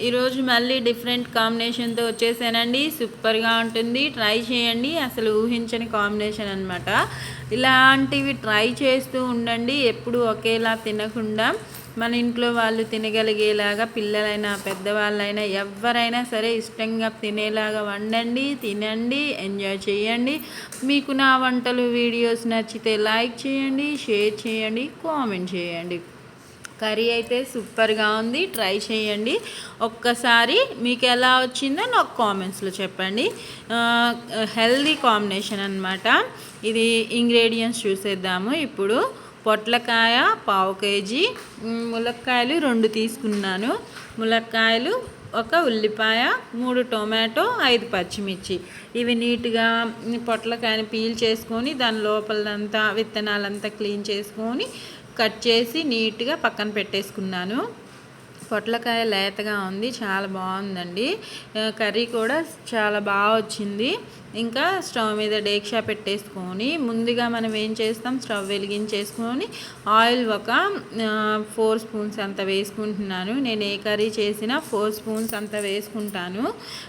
ఈరోజు మళ్ళీ డిఫరెంట్ కాంబినేషన్తో వచ్చేసానండి. సూపర్గా ఉంటుంది. ట్రై చేయండి. అసలు ఊహించని కాంబినేషన్ అనమాట ఇలాంటివి ట్రై చేస్తూ ఉండండి. ఎప్పుడు ఒకేలా తినకుండా మన ఇంట్లో వాళ్ళు తినగలిగేలాగా పిల్లలైనా పెద్దవాళ్ళైనా ఎవరైనా సరే ఇష్టంగా తినేలాగా వండండి తినండి ఎంజాయ్ చేయండి. మీకు నా వంటలు వీడియోస్ నచ్చితే లైక్ చేయండి షేర్ చేయండి కామెంట్ చేయండి. కర్రీ అయితే సూపర్గా ఉంది. ట్రై చేయండి. ఒక్కసారి మీకు ఎలా వచ్చిందో నాకు కామెంట్స్లో చెప్పండి. హెల్దీ కాంబినేషన్ అనమాట ఇది ఇంగ్రీడియంట్స్ చూసేద్దాము. ఇప్పుడు పొట్లకాయ పావు కేజీ ములక్కాయలు రెండు తీసుకున్నాను. ములక్కాయలు ఒక ఉల్లిపాయ మూడు టొమాటో ఐదు పచ్చిమిర్చి. ఇవి నీట్గా పొట్లకాయని పీల్ చేసుకొని దాని లోపలంతా విత్తనాలంతా క్లీన్ చేసుకొని కట్ చేసి నీట్గా పక్కన పెట్టేసుకున్నాను. పొట్లకాయ లేతగా ఉంది చాలా బాగుందండి. కర్రీ కూడా చాలా బాగా వచ్చింది. ఇంకా స్టవ్ మీద డేక్షా పెట్టేసుకొని ముందుగా మనం ఏం చేస్తాం? స్టవ్ వెలిగించేసుకొని ఆయిల్ ఒక ఫోర్ స్పూన్స్ అంత వేసుకుంటున్నాను. నేను ఏ కర్రీ చేసినా ఫోర్ స్పూన్స్ అంత వేసుకుంటాను.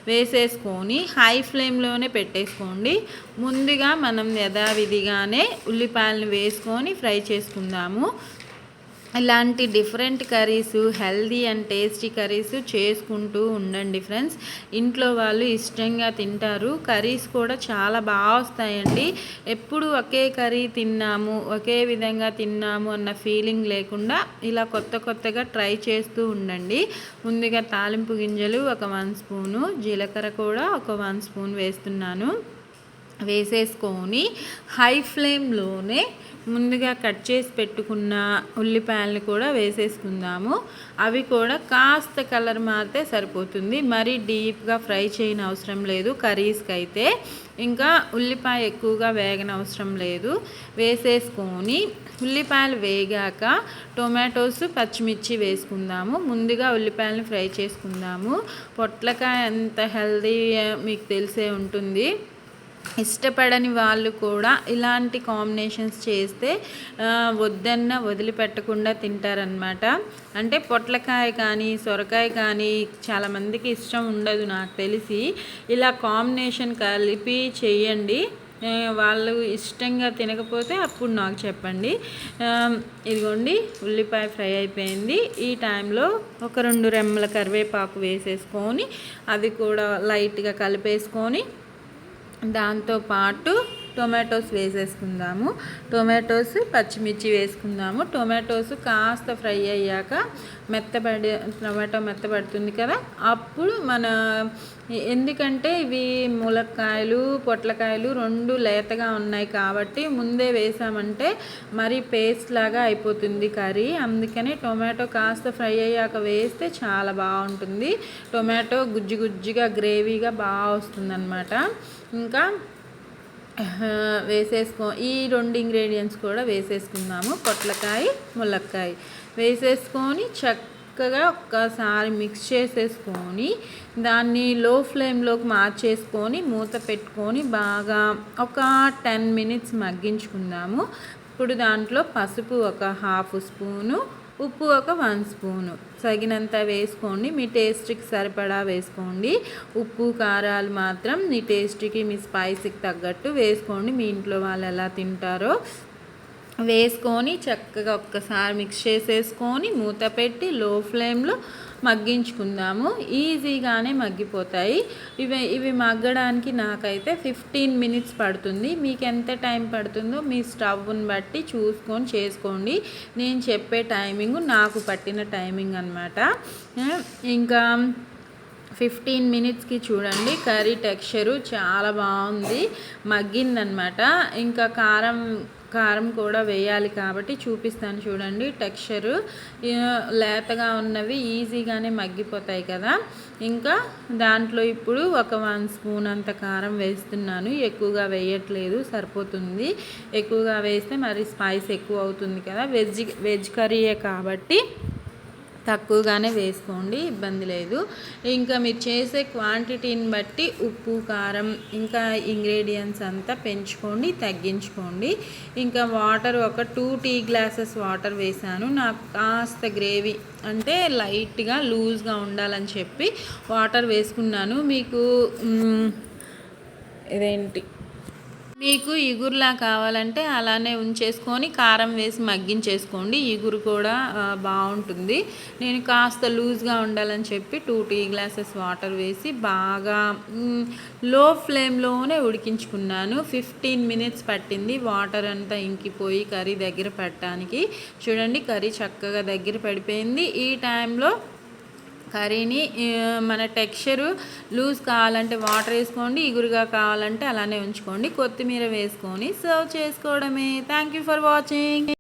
వేసేసుకొని హై ఫ్లేమ్లోనే పెట్టేసుకోండి. ముందుగా మనం యథావిధిగానే ఉల్లిపాయలను వేసుకొని ఫ్రై చేసుకుందాము. ఇలాంటి different curries healthy and tasty curries చేసుకుంటూ ఉండండి ఫ్రెండ్స్ ఇంట్లో వాళ్ళు ఇష్టంగా తింటారు. కర్రీస్ కూడా చాలా బాగా వస్తాయండి. ఎప్పుడు ఒకే కర్రీ తిన్నాము ఒకే విధంగా తిన్నాము అన్న ఫీలింగ్ లేకుండా ఇలా కొత్త కొత్తగా ట్రై చేస్తూ ఉండండి. ముందుగా తాలింపు గింజలు ఒక వన్ స్పూను జీలకర్ర కూడా ఒక వన్ స్పూన్ వేస్తున్నాను. వేసేసుకొని హై ఫ్లేమ్లోనే ముందుగా కట్ చేసి పెట్టుకున్న ఉల్లిపాయలను కూడా వేసేసుకుందాము. అవి కూడా కాస్త కలర్ మారితే సరిపోతుంది. మరీ డీప్గా ఫ్రై చేయని అవసరం లేదు. కర్రీస్కి అయితే ఇంకా ఉల్లిపాయ ఎక్కువగా వేగన అవసరం లేదు. వేసేసుకొని ఉల్లిపాయలు వేగాక టొమాటోస్ పచ్చిమిర్చి వేసుకుందాము. ముందుగా ఉల్లిపాయలను ఫ్రై చేసుకుందాము. పొట్లకాయ ఎంత హెల్దీ మీకు తెలిసే ఉంటుంది. ఇష్టపడని వాళ్ళు కూడా ఇలాంటి కాంబినేషన్స్ చేస్తే వద్దన్న వదిలిపెట్టకుండా తింటారనమాట అంటే పొట్లకాయ కానీ సొరకాయ కానీ చాలామందికి ఇష్టం ఉండదు నాకు తెలిసి. ఇలా కాంబినేషన్ కలిపి చేయండి. వాళ్ళు ఇష్టంగా తినకపోతే అప్పుడు నాకు చెప్పండి. ఇదిగోండి ఉల్లిపాయ ఫ్రై అయిపోయింది. ఈ టైంలో ఒక రెండు రెమ్మల కరివేపాకు వేసేసుకొని అవి కూడా లైట్గా కలిపేసుకొని దాంతోపాటు టొమాటోస్ వేసేసుకుందాము. టొమాటోస్ పచ్చిమిర్చి వేసుకుందాము. టొమాటోస్ కాస్త ఫ్రై అయ్యాక మెత్తబడి టొమాటో మెత్తబడుతుంది కదా? అప్పుడు మన ఎందుకంటే ఇవి ములక్కాయలు పొట్లకాయలు రెండు లేతగా ఉన్నాయి కాబట్టి ముందే వేసామంటే మరి పేస్ట్ లాగా అయిపోతుంది కర్రీ. అందుకని టొమాటో కాస్త ఫ్రై అయ్యాక వేస్తే చాలా బాగుంటుంది. టొమాటో గుజ్జు గుజ్జుగా గ్రేవీగా బాగా వస్తుందన్నమాట. ఇంకా వేసేసుకో ఈ రెండు ఇంగ్రీడియంట్స్ కూడా వేసేసుకుందాము. పొట్లకాయ ములక్కాయ. వేసేసుకొని చక్కగా ఒక్కసారి మిక్స్ చేసేసుకొని దాన్ని లో ఫ్లేమ్లోకి మార్చేసుకొని మూత పెట్టుకొని బాగా ఒక టెన్ మినిట్స్ మగ్గించుకుందాము. ఇప్పుడు దాంట్లో పసుపు ఒక హాఫ్ స్పూను ఉప్పు ఒక వన్ స్పూను. తగినంత వేసుకోండి. మీ టేస్ట్కి సరిపడా వేసుకోండి. ఉప్పు కారాలు మాత్రం మీ టేస్ట్కి మీ స్పైసీకి తగ్గట్టు వేసుకోండి. మీ ఇంట్లో వాళ్ళు ఎలా తింటారో వేసుకొని చక్కగా ఒక్కసారి మిక్స్ చేసేసుకొని మూత పెట్టి లో ఫ్లేమ్లో మగ్గించుకుందాము. ఈజీగానే మగ్గిపోతాయి. ఇవి ఇవి మగ్గడానికి నాకైతే ఫిఫ్టీన్ మినిట్స్ పడుతుంది. మీకు ఎంత టైం పడుతుందో మీ స్టవ్ని బట్టి చూసుకొని చేసుకోండి. నేను చెప్పే టైమింగ్ నాకు పట్టిన టైమింగ్ అనమాట ఇంకా ఫిఫ్టీన్ మినిట్స్కి చూడండి. కర్రీ టెక్స్చరు చాలా బాగుంది. మగ్గిందనమాట ఇంకా కారం కారం కూడా వేయాలి కాబట్టి చూపిస్తాను చూడండి. టెక్స్చరు లేతగా ఉన్నవి ఈజీగానే మగ్గిపోతాయి కదా. ఇంకా దాంట్లో ఇప్పుడు ఒక వన్ స్పూన్ అంత కారం వేస్తున్నాను. ఎక్కువగా వేయట్లేదు సరిపోతుంది. ఎక్కువగా వేస్తే మరి స్పైస్ ఎక్కువ అవుతుంది కదా. వెజ్ వెజ్ కర్రీయే కాబట్టి తక్కువగానే వేసుకోండి ఇబ్బంది లేదు. ఇంకా మీరు చేసే క్వాంటిటీని బట్టి ఉప్పు కారం ఇంకా ఇంగ్రీడియంట్స్ అంతా పెంచుకోండి తగ్గించుకోండి. ఇంకా వాటర్ ఒక టూ టీ గ్లాసెస్ వాటర్ వేసాను. నాకు కాస్త గ్రేవీ అంటే లైట్గా లూజ్గా ఉండాలని చెప్పి వాటర్ వేసుకున్నాను. మీకు ఇదేంటి? మీకు ఇగురులా కావాలంటే అలానే ఉంచేసుకొని కారం వేసి మగ్గించేసుకోండి. ఇగురు కూడా బాగుంటుంది. నేను కాస్త లూజ్గా ఉండాలని చెప్పి టూ టీ గ్లాసెస్ వాటర్ వేసి బాగా లో ఫ్లేమ్లోనే ఉడికించుకున్నాను. ఫిఫ్టీన్ మినిట్స్ పట్టింది వాటర్ అంతా ఇంకిపోయి కర్రీ దగ్గర పెట్టడానికి. చూడండి కర్రీ చక్కగా దగ్గర పడిపోయింది. ఈ టైంలో కర్రీని మన టెక్స్చరు లూజ్ కావాలంటే వాటర్ వేసుకోండి ఇగురుగా కావాలంటే అలానే ఉంచుకోండి. కొత్తిమీర వేసుకొని సర్వ్ చేసుకోవడమే. Thank you for watching